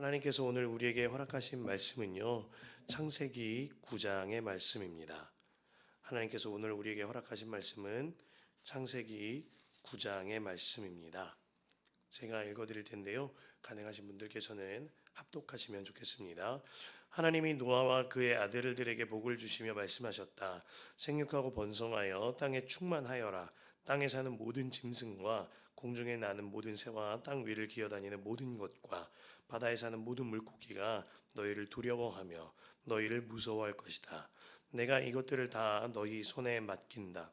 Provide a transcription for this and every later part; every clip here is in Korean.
하나님께서 오늘 우리에게 허락하신 말씀은요. 창세기 9장의 말씀입니다. 하나님께서 오늘 우리에게 허락하신 말씀은 창세기 9장의 말씀입니다. 제가 읽어 드릴 텐데요. 가능하신 분들께서는 합독하시면 좋겠습니다. 하나님이 노아와 그의 아들들에게 복을 주시며 말씀하셨다. 생육하고 번성하여 땅에 충만하여라. 땅에 사는 모든 짐승과 공중에 나는 모든 새와 땅 위를 기어다니는 모든 것과 바다에 사는 모든 물고기가 너희를 두려워하며 너희를 무서워할 것이다. 내가 이것들을 다 너희 손에 맡긴다.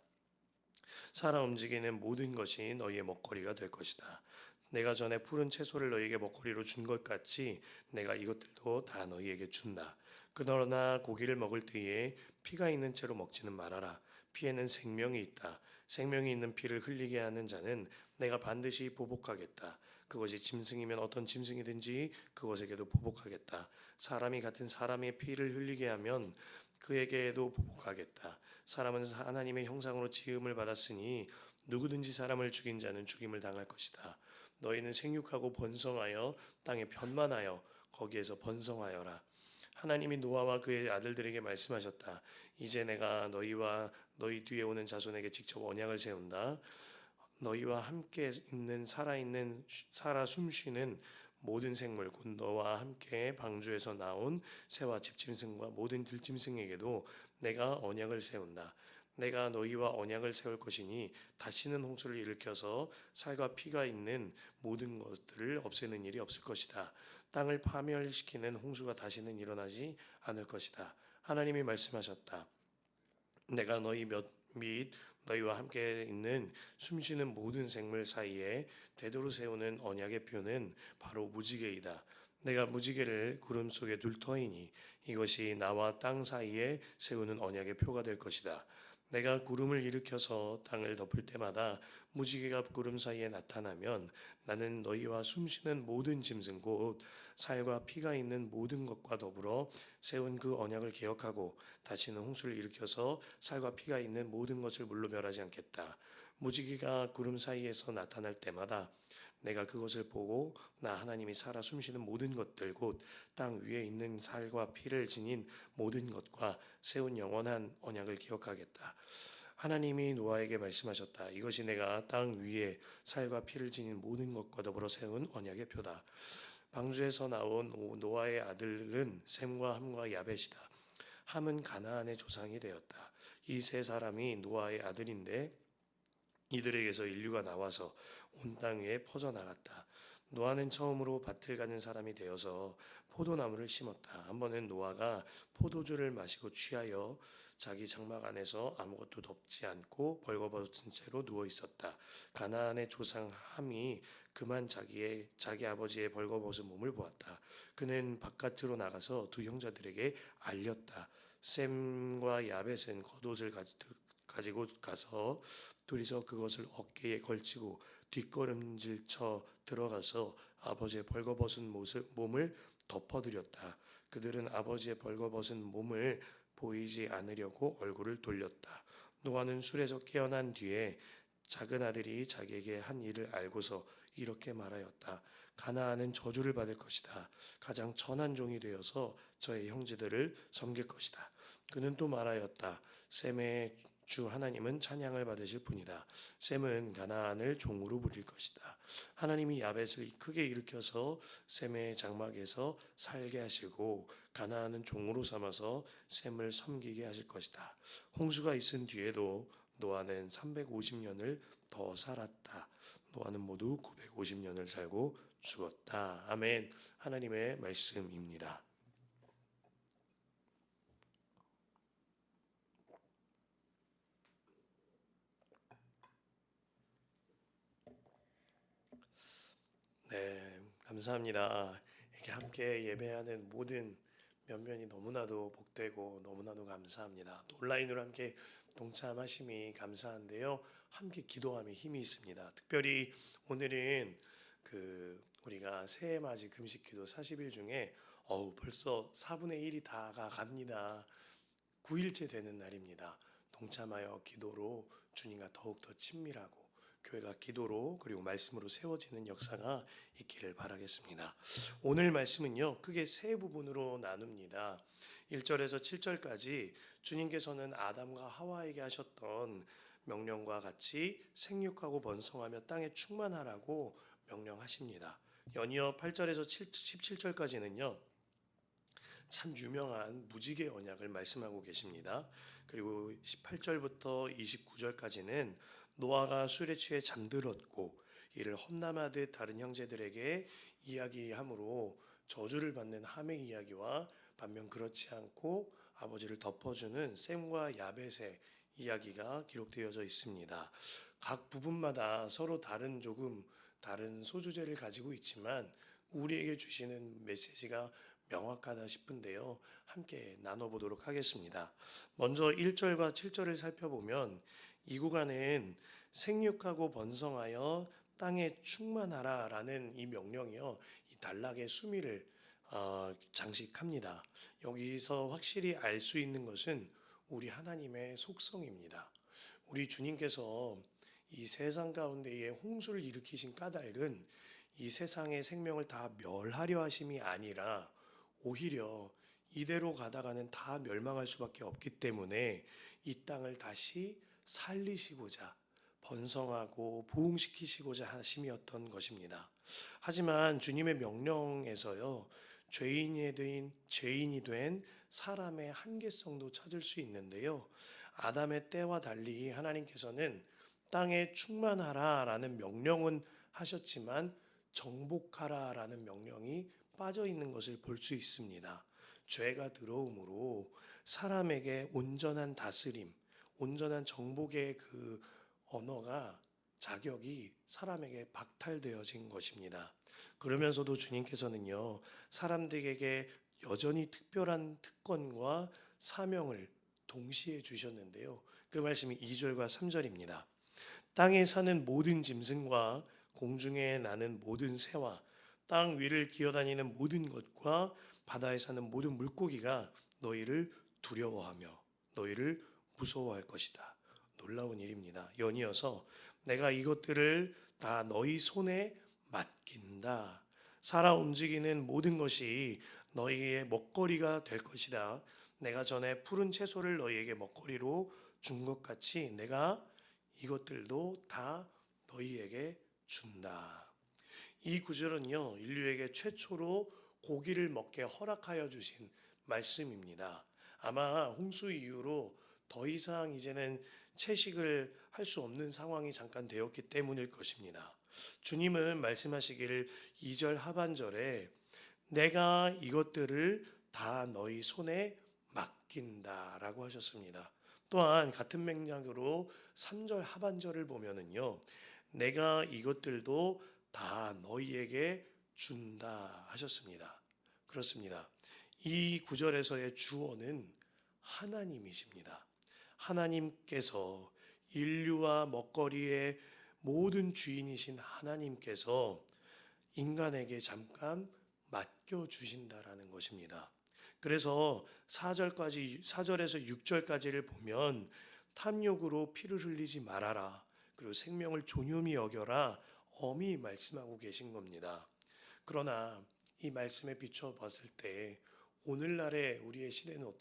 살아 움직이는 모든 것이 너희의 먹거리가 될 것이다. 내가 전에 푸른 채소를 너희에게 먹거리로 준 것 같이 내가 이것들도 다 너희에게 준다. 그러나 고기를 먹을 때에 피가 있는 채로 먹지는 말아라. 피에는 생명이 있다. 생명이 있는 피를 흘리게 하는 자는 내가 반드시 보복하겠다. 그것이 짐승이면 어떤 짐승이든지 그것에게도 보복하겠다. 사람이 같은 사람의 피를 흘리게 하면 그에게도 보복하겠다. 사람은 하나님의 형상으로 지음을 받았으니 누구든지 사람을 죽인 자는 죽임을 당할 것이다. 너희는 생육하고 번성하여 땅에 변만하여 거기에서 번성하여라. 하나님이 노아와 그의 아들들에게 말씀하셨다. 이제 내가 너희와 너희 뒤에 오는 자손에게 직접 언약을 세운다. 너희와 함께 있는 살아있는 살아 숨쉬는 모든 생물 곧 너와 함께 방주에서 나온 새와 집짐승과 모든 들짐승에게도 내가 언약을 세운다. 내가 너희와 언약을 세울 것이니 다시는 홍수를 일으켜서 살과 피가 있는 모든 것들을 없애는 일이 없을 것이다. 땅을 파멸시키는 홍수가 다시는 일어나지 않을 것이다. 하나님이 말씀하셨다. 내가 너희 몇, 및 너희와 함께 있는 숨쉬는 모든 생물 사이에 되도록 세우는 언약의 표는 바로 무지개이다. 내가 무지개를 구름 속에 둘 터이니 이것이 나와 땅 사이에 세우는 언약의 표가 될 것이다. 내가 구름을 일으켜서 땅을 덮을 때마다 무지개가 구름 사이에 나타나면 나는 너희와 숨쉬는 모든 짐승 곧 살과 피가 있는 모든 것과 더불어 세운 그 언약을 기억하고 다시는 홍수를 일으켜서 살과 피가 있는 모든 것을 물로 멸하지 않겠다. 무지개가 구름 사이에서 나타날 때마다 내가 그것을 보고 나 하나님이 살아 숨쉬는 모든 것들 곧 땅 위에 있는 살과 피를 지닌 모든 것과 세운 영원한 언약을 기억하겠다. 하나님이 노아에게 말씀하셨다. 이것이 내가 땅 위에 살과 피를 지닌 모든 것과 더불어 세운 언약의 표다. 방주에서 나온 노아의 아들은 셈과 함과 야벳이다. 함은 가나안의 조상이 되었다. 이 세 사람이 노아의 아들인데 이들에게서 인류가 나와서 온 땅 위에 퍼져 나갔다. 노아는 처음으로 밭을 가는 사람이 되어서 포도나무를 심었다. 한 번은 노아가 포도주를 마시고 취하여 자기 장막 안에서 아무것도 덮지 않고 벌거벗은 채로 누워 있었다. 가나안의 조상 함이 그만 자기의 자기 아버지의 벌거벗은 몸을 보았다. 그는 바깥으로 나가서 두 형제들에게 알렸다. 셈과 야벳은 겉옷을 가지고 가서 둘이서 그것을 어깨에 걸치고 뒷걸음질쳐 들어가서 아버지의 벌거벗은 모습, 몸을 덮어드렸다. 그들은 아버지의 벌거벗은 몸을 보이지 않으려고 얼굴을 돌렸다. 노아는 술에서 깨어난 뒤에 작은 아들이 자기에게 한 일을 알고서 이렇게 말하였다. 가나안은 저주를 받을 것이다. 가장 천한 종이 되어서 저의 형제들을 섬길 것이다. 그는 또 말하였다. 셈의 주 하나님은 찬양을 받으실 분이다. 셈은 가나안을 종으로 부릴 것이다. 하나님이 야벳을 크게 일으켜서 셈의 장막에서 살게 하시고 가나안은 종으로 삼아서 셈을 섬기게 하실 것이다. 홍수가 있은 뒤에도 노아는 350년을 더 살았다. 노아는 모두 950년을 살고 죽었다. 아멘. 하나님의 말씀입니다. 네, 감사합니다. 이렇게 함께 예배하는 모든 면면이 너무나도 복되고 너무나도 감사합니다. 또 온라인으로 함께 동참하심이 감사한데요. 함께 기도함에 힘이 있습니다. 특별히 오늘은 그 우리가 새해 맞이 금식 기도 40일 중에 어우 벌써 4분의 1이 다가 갑니다. 9일째 되는 날입니다. 동참하여 기도로 주님과 더욱 더 친밀하고 교회가 기도로 그리고 말씀으로 세워지는 역사가 있기를 바라겠습니다. 오늘 말씀은요, 크게 세 부분으로 나눕니다. 1절에서 7절까지 주님께서는 아담과 하와에게 하셨던 명령과 같이 생육하고 번성하며 땅에 충만하라고 명령하십니다. 연이어 8절에서 17절까지는요. 참 유명한 무지개 언약을 말씀하고 계십니다. 그리고 18절부터 29절까지는 노아가 술에 취해 잠들었고 이를 험담하듯 다른 형제들에게 이야기함으로 저주를 받는 함의 이야기와 반면 그렇지 않고 아버지를 덮어주는 셈과 야벳의 이야기가 기록되어져 있습니다. 각 부분마다 서로 다른 조금 다른 소주제를 가지고 있지만 우리에게 주시는 메시지가 명확하다 싶은데요. 함께 나눠보도록 하겠습니다. 먼저 1절과 7절을 살펴보면 이 구간은 생육하고 번성하여 땅에 충만하라라는 이 명령이요. 이 단락의 수미를 어, 장식합니다. 여기서 확실히 알 수 있는 것은 우리 하나님의 속성입니다. 우리 주님께서 이 세상 가운데에 홍수를 일으키신 까닭은 이 세상의 생명을 다 멸하려 하심이 아니라 오히려 이대로 가다가는 다 멸망할 수밖에 없기 때문에 이 땅을 다시 살리시고자 번성하고 부흥시키시고자 하심이었던 것입니다. 하지만 주님의 명령에서요. 죄인이 된 죄인이 된 사람의 한계성도 찾을 수 있는데요. 아담의 때와 달리 하나님께서는 땅에 충만하라라는 명령은 하셨지만 정복하라라는 명령이 빠져 있는 것을 볼 수 있습니다. 죄가 들어오므로 사람에게 온전한 다스림, 온전한 정복의 그 언어가 자격이 사람에게 박탈되어진 것입니다. 그러면서도 주님께서는요, 사람들에게 여전히 특별한 특권과 사명을 동시에 주셨는데요. 그 말씀이 2절과 3절입니다. 땅에 사는 모든 짐승과 공중에 나는 모든 새와 땅 위를 기어다니는 모든 것과 바다에 사는 모든 물고기가 너희를 두려워하며 너희를 무서워할 것이다. 놀라운 일입니다. 연이어서 내가 이것들을 다 너희 손에 맡긴다. 살아 움직이는 모든 것이 너희의 먹거리가 될 것이다. 내가 전에 푸른 채소를 너희에게 먹거리로 준 것 같이 내가 이것들도 다 너희에게 준다. 이 구절은요, 인류에게 최초로 고기를 먹게 허락하여 주신 말씀입니다. 아마 홍수 이후로 더 이상 이제는 채식을 할 수 없는 상황이 잠깐 되었기 때문일 것입니다. 주님은 말씀하시기를 2절 하반절에 내가 이것들을 다 너희 손에 맡긴다 라고 하셨습니다. 또한 같은 맥락으로 3절 하반절을 보면은요. 내가 이것들도 다 너희에게 준다 하셨습니다. 그렇습니다. 이 구절에서의 주어는 하나님이십니다. 하나님께서 인류와 먹거리의 모든 주인이신 하나님께서 인간에게 잠깐 맡겨 주신다라는 것입니다. 그래서 4절까지 4절에서 6절까지를 보면 탐욕으로 피를 흘리지 말아라. 그리고 생명을 존엄히 여겨라. 엄히 말씀하고 계신 겁니다. 그러나 이 말씀에 비춰 봤을 때 오늘날의 우리의 시대는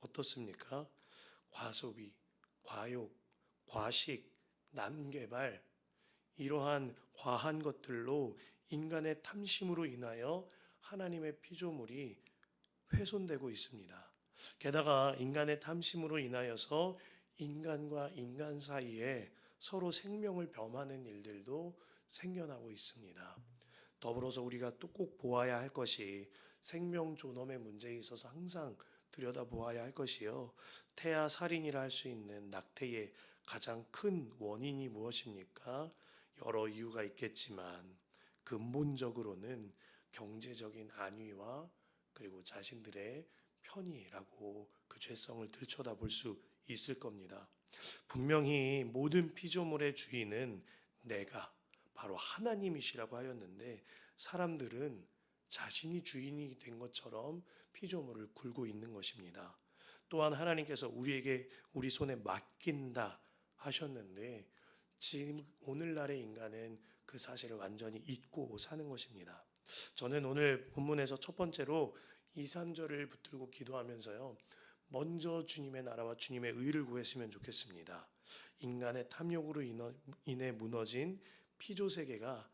어떻습니까? 과소비, 과욕, 과식, 남개발 이러한 과한 것들로 인간의 탐심으로 인하여 하나님의 피조물이 훼손되고 있습니다. 게다가 인간의 탐심으로 인하여서 인간과 인간 사이에 서로 생명을 범하는 일들도 생겨나고 있습니다. 더불어서 우리가 또 꼭 보아야 할 것이 생명 존엄의 문제에 있어서 항상 들여다 보아야 할 것이요. 태아 살인이라 할 수 있는 낙태의 가장 큰 원인이 무엇입니까? 여러 이유가 있겠지만 근본적으로는 경제적인 안위와 그리고 자신들의 편의라고 그 죄성을 들춰다 볼 수 있을 겁니다. 분명히 모든 피조물의 주인은 내가 바로 하나님이시라고 하였는데 사람들은 자신이 주인이 된 것처럼 피조물을 굴고 있는 것입니다. 또한 하나님께서 우리에게 우리 손에 맡긴다 하셨는데 지금 오늘날의 인간은 그 사실을 완전히 잊고 사는 것입니다. 저는 오늘 본문에서 첫 번째로 2, 3절을 붙들고 기도하면서요. 먼저 주님의 나라와 주님의 의를 구했으면 좋겠습니다. 인간의 탐욕으로 인해 무너진 피조 세계가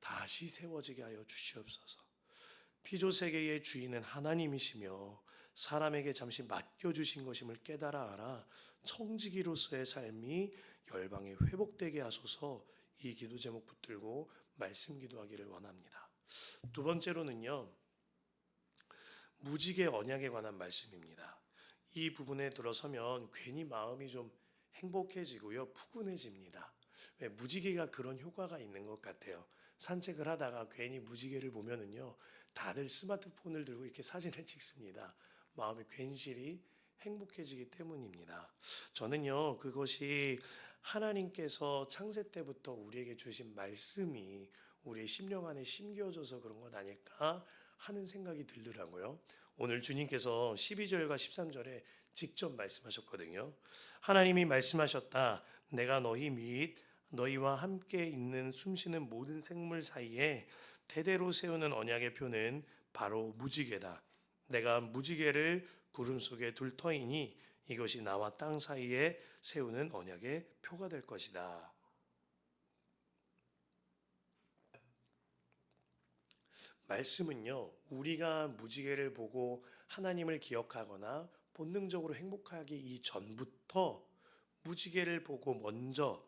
다시 세워지게 하여 주시옵소서. 피조 세계의 주인은 하나님이시며 사람에게 잠시 맡겨 주신 것임을 깨달아 알아 청지기로서의 삶이 열방에 회복되게 하소서 이 기도 제목 붙들고 말씀 기도하기를 원합니다. 두 번째로는요. 무지개 언약에 관한 말씀입니다. 이 부분에 들어서면 괜히 마음이 좀 행복해지고요. 푸근해집니다. 왜 무지개가 그런 효과가 있는 것 같아요. 산책을 하다가 괜히 무지개를 보면은요. 다들 스마트폰을 들고 이렇게 사진을 찍습니다. 마음이 괜시리 행복해지기 때문입니다. 저는요, 그것이 하나님께서 창세 때부터 우리에게 주신 말씀이 우리의 심령 안에 심겨져서 그런 것 아닐까 하는 생각이 들더라고요. 오늘 주님께서 12절과 13절에 직접 말씀하셨거든요. 하나님이 말씀하셨다. 내가 너희 및 너희와 함께 있는 숨쉬는 모든 생물 사이에 대대로 세우는 언약의 표는 바로 무지개다. 내가 무지개를 구름 속에 둘 터이니 이것이 나와 땅 사이에 세우는 언약의 표가 될 것이다. 말씀은요, 우리가 무지개를 보고 하나님을 기억하거나 본능적으로 행복하기 이전부터 무지개를 보고 먼저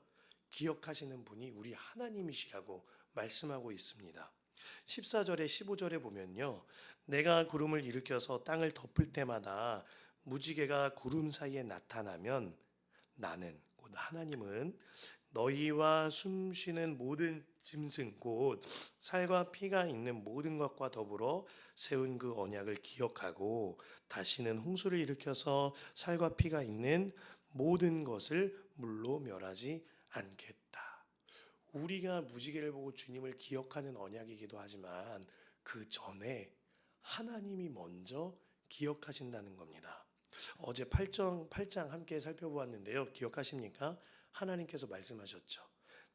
기억하시는 분이 우리 하나님이시라고 말씀하고 있습니다. 14절에 15절에 보면요. 내가 구름을 일으켜서 땅을 덮을 때마다 무지개가 구름 사이에 나타나면 나는 곧 하나님은 너희와 숨쉬는 모든 짐승 곧 살과 피가 있는 모든 것과 더불어 세운 그 언약을 기억하고 다시는 홍수를 일으켜서 살과 피가 있는 모든 것을 물로 멸하지 않겠다. 우리가 무지개를 보고 주님을 기억하는 언약이기도 하지만 그 전에 하나님이 먼저 기억하신다는 겁니다. 어제 8장, 8장 함께 살펴보았는데요. 기억하십니까? 하나님께서 말씀하셨죠.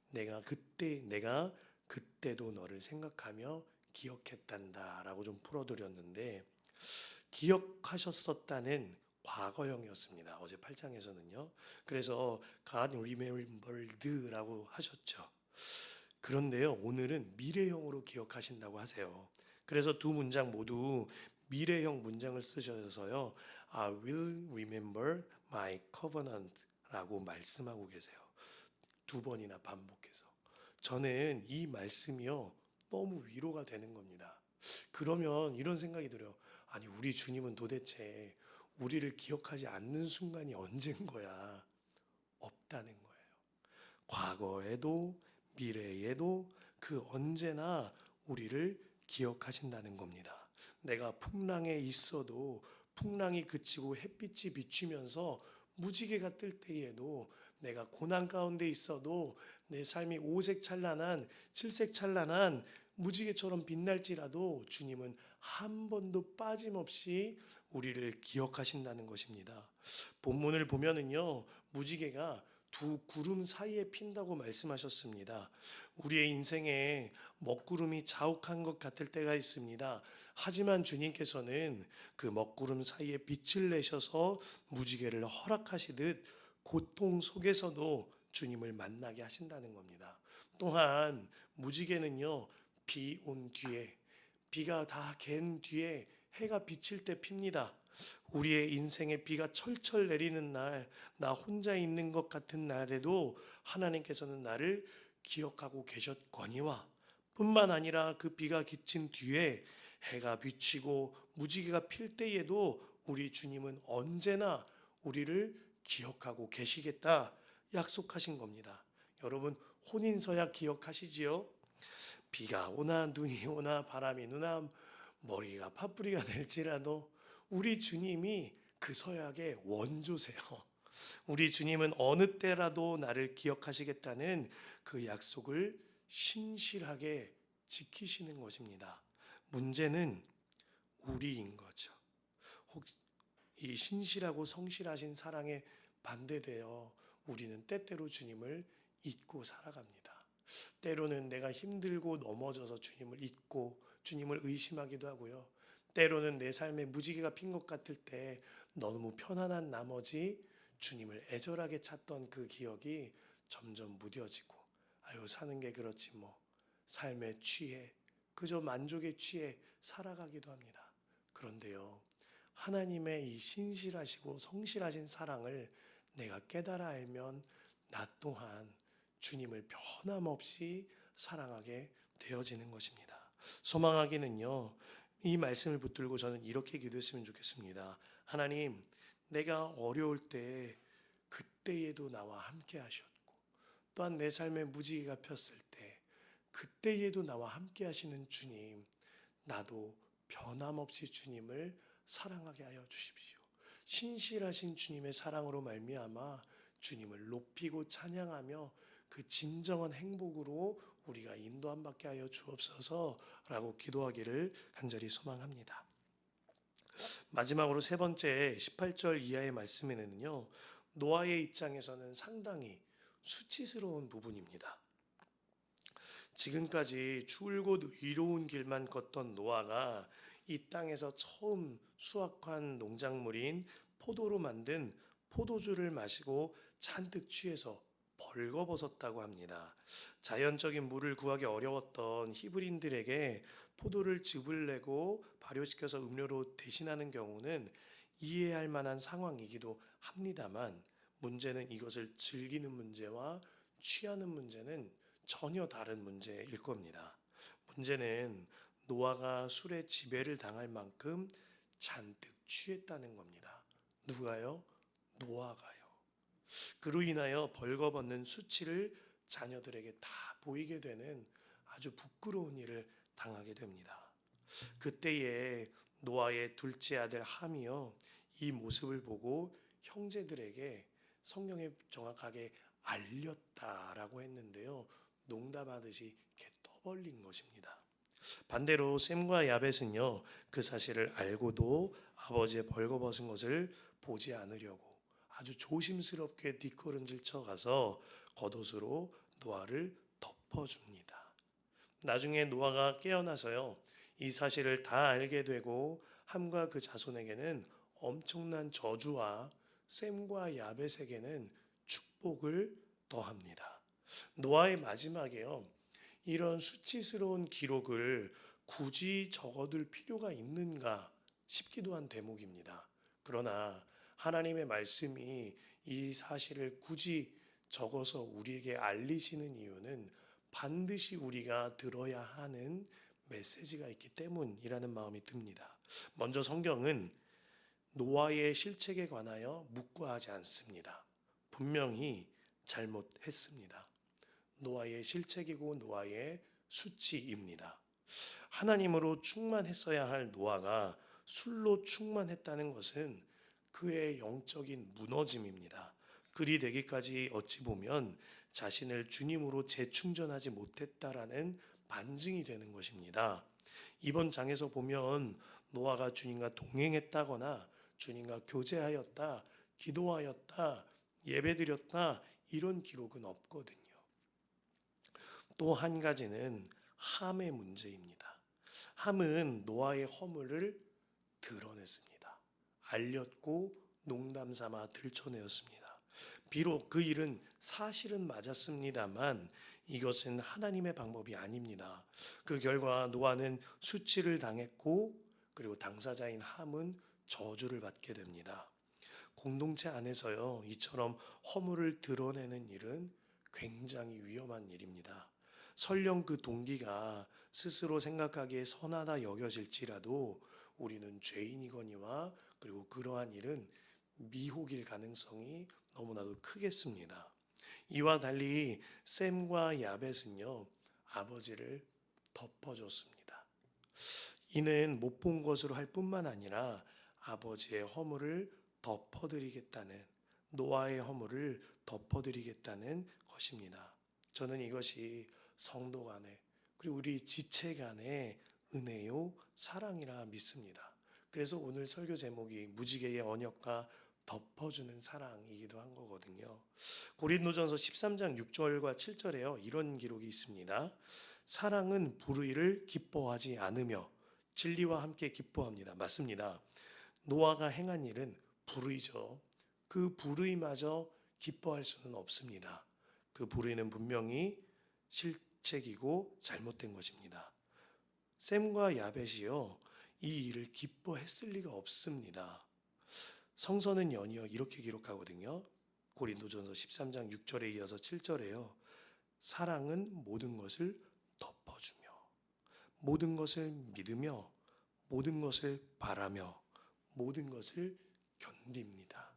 내가 그때, 내가 그때도 너를 생각하며 기억했단다 라고 좀 풀어드렸는데, 기억하셨었다는 과거형이었습니다. 어제 8장에서는요. 그래서 God remembered라고 하셨죠. 그런데요, 오늘은 미래형으로 기억하신다고 하세요. 그래서 두 문장 모두 미래형 문장을 쓰셔서요. I will remember my covenant라고 말씀하고 계세요. 두 번이나 반복해서. 저는 이 말씀이요. 너무 위로가 되는 겁니다. 그러면 이런 생각이 들어요. 아니, 우리 주님은 도대체 우리를 기억하지 않는 순간이 언젠 거야? 없다는 거예요. 과거에도 미래에도 그 언제나 우리를 기억하신다는 겁니다. 내가 풍랑에 있어도 풍랑이 그치고 햇빛이 비추면서 무지개가 뜰 때에도 내가 고난 가운데 있어도 내 삶이 오색 찬란한 칠색 찬란한 무지개처럼 빛날지라도 주님은 한 번도 빠짐없이 우리를 기억하신다는 것입니다. 본문을 보면은요, 무지개가 두 구름 사이에 핀다고 말씀하셨습니다. 우리의 인생에 먹구름이 자욱한 것 같을 때가 있습니다. 하지만 주님께서는 그 먹구름 사이에 빛을 내셔서 무지개를 허락하시듯 고통 속에서도 주님을 만나게 하신다는 겁니다. 또한 무지개는요, 비 온 뒤에, 비가 다 갠 뒤에 해가 비칠 때 핍니다. 우리의 인생에 비가 철철 내리는 날, 나 혼자 있는 것 같은 날에도 하나님께서는 나를 기억하고 계셨거니와 뿐만 아니라 그 비가 그친 뒤에 해가 비치고 무지개가 필 때에도 우리 주님은 언제나 우리를 기억하고 계시겠다 약속하신 겁니다. 여러분 혼인서약 기억하시지요? 비가 오나 눈이 오나 바람이 누나 머리가 파뿌리가 될지라도 우리 주님이 그 서약의 원조세요. 우리 주님은 어느 때라도 나를 기억하시겠다는 그 약속을 신실하게 지키시는 것입니다. 문제는 우리인 거죠. 혹이 신실하고 성실하신 사랑에 반대되어 우리는 때때로 주님을 잊고 살아갑니다. 때로는 내가 힘들고 넘어져서 주님을 잊고 주님을 의심하기도 하고요. 때로는 내 삶에 무지개가 핀 것 같을 때 너무 편안한 나머지 주님을 애절하게 찾던 그 기억이 점점 무뎌지고 아유 사는 게 그렇지 뭐 삶에 취해 그저 만족에 취해 살아가기도 합니다. 그런데요. 하나님의 이 신실하시고 성실하신 사랑을 내가 깨달아 알면 나 또한 주님을 변함없이 사랑하게 되어지는 것입니다. 소망하기는요. 이 말씀을 붙들고 저는 이렇게 기도했으면 좋겠습니다. 하나님, 내가 어려울 때 그때에도 나와 함께 하셨고 또한 내 삶에 무지개가 폈을 때 그때에도 나와 함께 하시는 주님, 나도 변함없이 주님을 사랑하게 하여 주십시오. 신실하신 주님의 사랑으로 말미암아 주님을 높이고 찬양하며 그 진정한 행복으로 우리가 인도함 받게 하여 주옵소서라고 기도하기를 간절히 소망합니다. 마지막으로 세 번째 18절 이하의 말씀에는요. 노아의 입장에서는 상당히 수치스러운 부분입니다. 지금까지 줄곧 의로운 길만 걷던 노아가 이 땅에서 처음 수확한 농작물인 포도로 만든 포도주를 마시고 잔뜩 취해서 벌거벗었다고 합니다. 자연적인 물을 구하기 어려웠던 히브리인들에게 포도를 즙을 내고 발효시켜서 음료로 대신하는 경우는 이해할 만한 상황이기도 합니다만 문제는 이것을 즐기는 문제와 취하는 문제는 전혀 다른 문제일 겁니다. 문제는 노아가 술에 지배를 당할 만큼 잔뜩 취했다는 겁니다. 누가요? 노아가요. 그로 인하여 벌거벗는 수치를 자녀들에게 다 보이게 되는 아주 부끄러운 일을 당하게 됩니다. 그때에 노아의 둘째 아들 함이요 이 모습을 보고 형제들에게 성령에 정확하게 알렸다라고 했는데요 농담하듯이 이렇게 떠벌린 것입니다. 반대로 샘과 야벳은요 그 사실을 알고도 아버지의 벌거벗은 것을 보지 않으려고 아주 조심스럽게 뒷걸음질 쳐가서 겉옷으로 노아를 덮어줍니다. 나중에 노아가 깨어나서요 이 사실을 다 알게 되고 함과 그 자손에게는 엄청난 저주와 샘과 야벳에게는 축복을 더합니다. 노아의 마지막에요. 이런 수치스러운 기록을 굳이 적어둘 필요가 있는가 싶기도 한 대목입니다. 그러나 하나님의 말씀이 이 사실을 굳이 적어서 우리에게 알리시는 이유는 반드시 우리가 들어야 하는 메시지가 있기 때문이라는 마음이 듭니다. 먼저 성경은 노아의 실책에 관하여 묵과하지 않습니다. 분명히 잘못했습니다. 노아의 실책이고 노아의 수치입니다. 하나님으로 충만했어야 할 노아가 술로 충만했다는 것은 그의 영적인 무너짐입니다. 그리 되기까지 어찌 보면 자신을 주님으로 재충전하지 못했다라는 반증이 되는 것입니다. 이번 장에서 보면 노아가 주님과 동행했다거나 주님과 교제하였다, 기도하였다, 예배드렸다 이런 기록은 없거든요. 또 한 가지는 함의 문제입니다. 함은 노아의 허물을 드러냈습니다. 알렸고 농담 삼아 들춰내었습니다. 비록 그 일은 사실은 맞았습니다만 이것은 하나님의 방법이 아닙니다. 그 결과 노아는 수치를 당했고 그리고 당사자인 함은 저주를 받게 됩니다. 공동체 안에서요, 이처럼 허물을 드러내는 일은 굉장히 위험한 일입니다. 설령 그 동기가 스스로 생각하기에 선하다 여겨질지라도 우리는 죄인이거니와 그리고 그러한 일은 미혹일 가능성이 너무나도 크겠습니다. 이와 달리 샘과 야벳은요 아버지를 덮어줬습니다. 이는 못 본 것으로 할 뿐만 아니라 아버지의 허물을 덮어드리겠다는 노아의 허물을 덮어드리겠다는 것입니다. 저는 이것이 성도 간에 그리고 우리 지체 간의 은혜요 사랑이라 믿습니다. 그래서 오늘 설교 제목이 무지개의 언약과 덮어주는 사랑이기도 한 거거든요. 고린도전서 13장 6절과 7절에요. 이런 기록이 있습니다. 사랑은 불의를 기뻐하지 않으며 진리와 함께 기뻐합니다. 맞습니다. 노아가 행한 일은 불의죠. 그 불의마저 기뻐할 수는 없습니다. 그 불의는 분명히 실책이고 잘못된 것입니다. 샘과 야벳이요. 이 일을 기뻐했을 리가 없습니다. 성서는 연이어 이렇게 기록하거든요. 고린도전서 13장 6절에 이어서 7절에요. 사랑은 모든 것을 덮어주며 모든 것을 믿으며 모든 것을 바라며 모든 것을 견딥니다.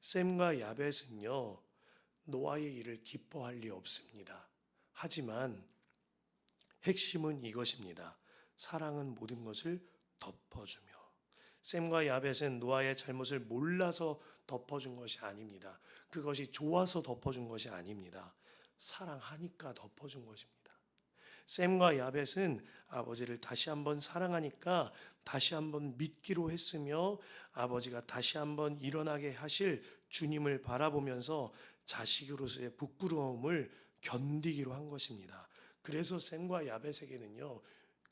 샘과 야벳은요. 노아의 일을 기뻐할 리 없습니다. 하지만 핵심은 이것입니다. 사랑은 모든 것을 덮어주며 샘과 야벳은 노아의 잘못을 몰라서 덮어준 것이 아닙니다. 그것이 좋아서 덮어준 것이 아닙니다. 사랑하니까 덮어준 것입니다. 샘과 야벳은 아버지를 다시 한번 사랑하니까 다시 한번 믿기로 했으며 아버지가 다시 한번 일어나게 하실 주님을 바라보면서 자식으로서의 부끄러움을 견디기로 한 것입니다. 그래서 샘과 야벳에게는요.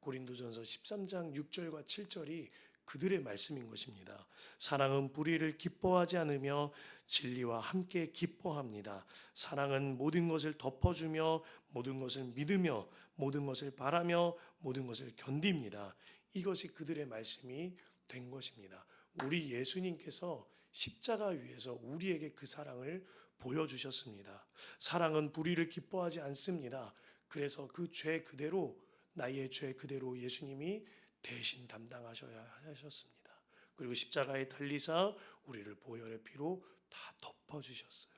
고린도전서 13장 6절과 7절이 그들의 말씀인 것입니다. 사랑은 불의를 기뻐하지 않으며 진리와 함께 기뻐합니다. 사랑은 모든 것을 덮어주며 모든 것을 믿으며 모든 것을 바라며 모든 것을 견딥니다. 이것이 그들의 말씀이 된 것입니다. 우리 예수님께서 십자가 위에서 우리에게 그 사랑을 보여주셨습니다. 사랑은 불의를 기뻐하지 않습니다. 그래서 그 죄 그대로 나의 죄 그대로 예수님이 대신 담당하셔야 하셨습니다. 그리고 십자가에 달리사 우리를 보혈의 피로 다 덮어 주셨어요.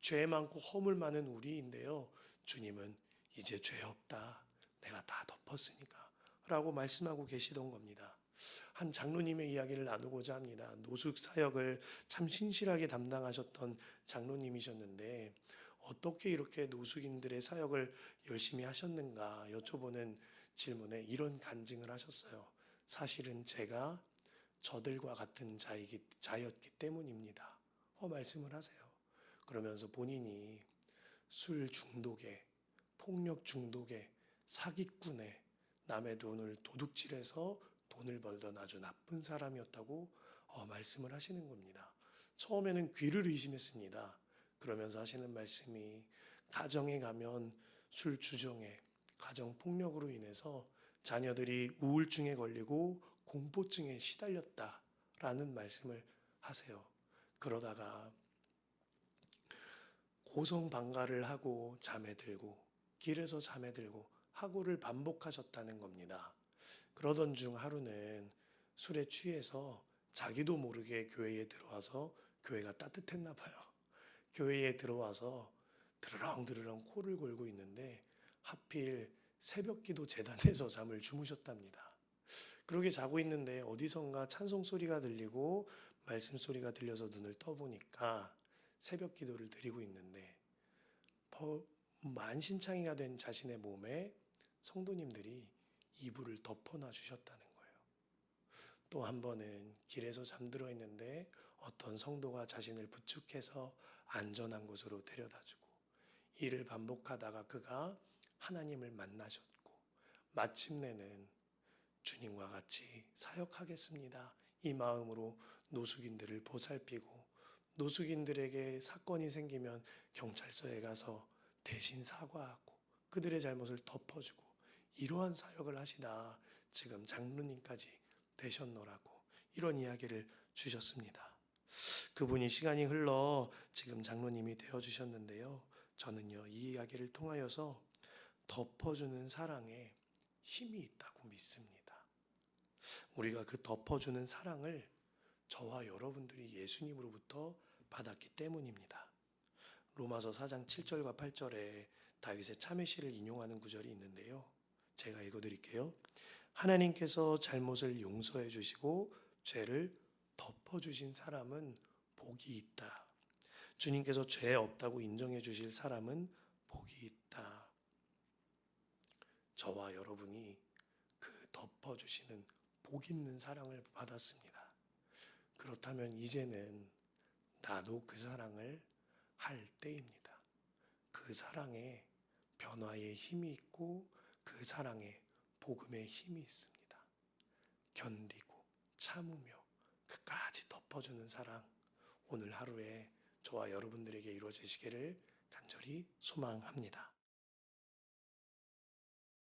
죄 많고 허물 많은 우리인데요. 주님은 이제 죄 없다. 내가 다 덮었으니까. 라고 말씀하고 계시던 겁니다. 한 장로님의 이야기를 나누고자 합니다. 노숙 사역을 참 신실하게 담당하셨던 장로님이셨는데 어떻게 이렇게 노숙인들의 사역을 열심히 하셨는가 여쭤보는 질문에 이런 간증을 하셨어요. 사실은 제가 저들과 같은 자이기, 자였기 때문입니다. 어, 말씀을 하세요. 그러면서 본인이 술 중독에, 폭력 중독에, 사기꾼에, 남의 돈을 도둑질해서 돈을 벌던 아주 나쁜 사람이었다고 어, 말씀을 하시는 겁니다. 처음에는 귀를 의심했습니다. 그러면서 하시는 말씀이 가정에 가면 술 주정에 가정 폭력으로 인해서 자녀들이 우울증에 걸리고 공포증에 시달렸다라는 말씀을 하세요. 그러다가 고성 방가를 하고 잠에 들고 길에서 잠에 들고 하고를 반복하셨다는 겁니다. 그러던 중 하루는 술에 취해서 자기도 모르게 교회에 들어와서 교회가 따뜻했나 봐요. 교회에 들어와서 드르렁드르렁 코를 골고 있는데 하필 새벽 기도 재단에서 잠을 주무셨답니다. 그러게 자고 있는데 어디선가 찬송 소리가 들리고 말씀 소리가 들려서 눈을 떠보니까 새벽 기도를 드리고 있는데 만신창이가 된 자신의 몸에 성도님들이 이불을 덮어놔 주셨다는 거예요. 또 한 번은 길에서 잠들어 있는데 어떤 성도가 자신을 부축해서 안전한 곳으로 데려다 주고 이를 반복하다가 그가 하나님을 만나셨고 마침내는 주님과 같이 사역하겠습니다. 이 마음으로 노숙인들을 보살피고 노숙인들에게 사건이 생기면 경찰서에 가서 대신 사과하고 그들의 잘못을 덮어주고 이러한 사역을 하시다 지금 장로님까지 되셨노라고 이런 이야기를 주셨습니다. 그분이 시간이 흘러 지금 장로님이 되어 주셨는데요. 저는요 이 이야기를 통하여서 덮어주는 사랑에 힘이 있다고 믿습니다. 우리가 그 덮어주는 사랑을 저와 여러분들이 예수님으로부터 받았기 때문입니다. 로마서 4장 7절과 8절에 다윗의 참회시를 인용하는 구절이 있는데요. 제가 읽어 드릴게요. 하나님께서 잘못을 용서해 주시고 죄를 덮어 주신 사람은 복이 있다. 주님께서 죄 없다고 인정해 주실 사람은 복이 있다. 저와 여러분이 그 덮어주시는 복 있는 사랑을 받았습니다. 그렇다면 이제는 나도 그 사랑을 할 때입니다. 그 사랑에 변화의 힘이 있고 그 사랑에 복음의 힘이 있습니다. 견디고 참으며 그까지 덮어주는 사랑 오늘 하루에 저와 여러분들에게 이루어지시기를 간절히 소망합니다.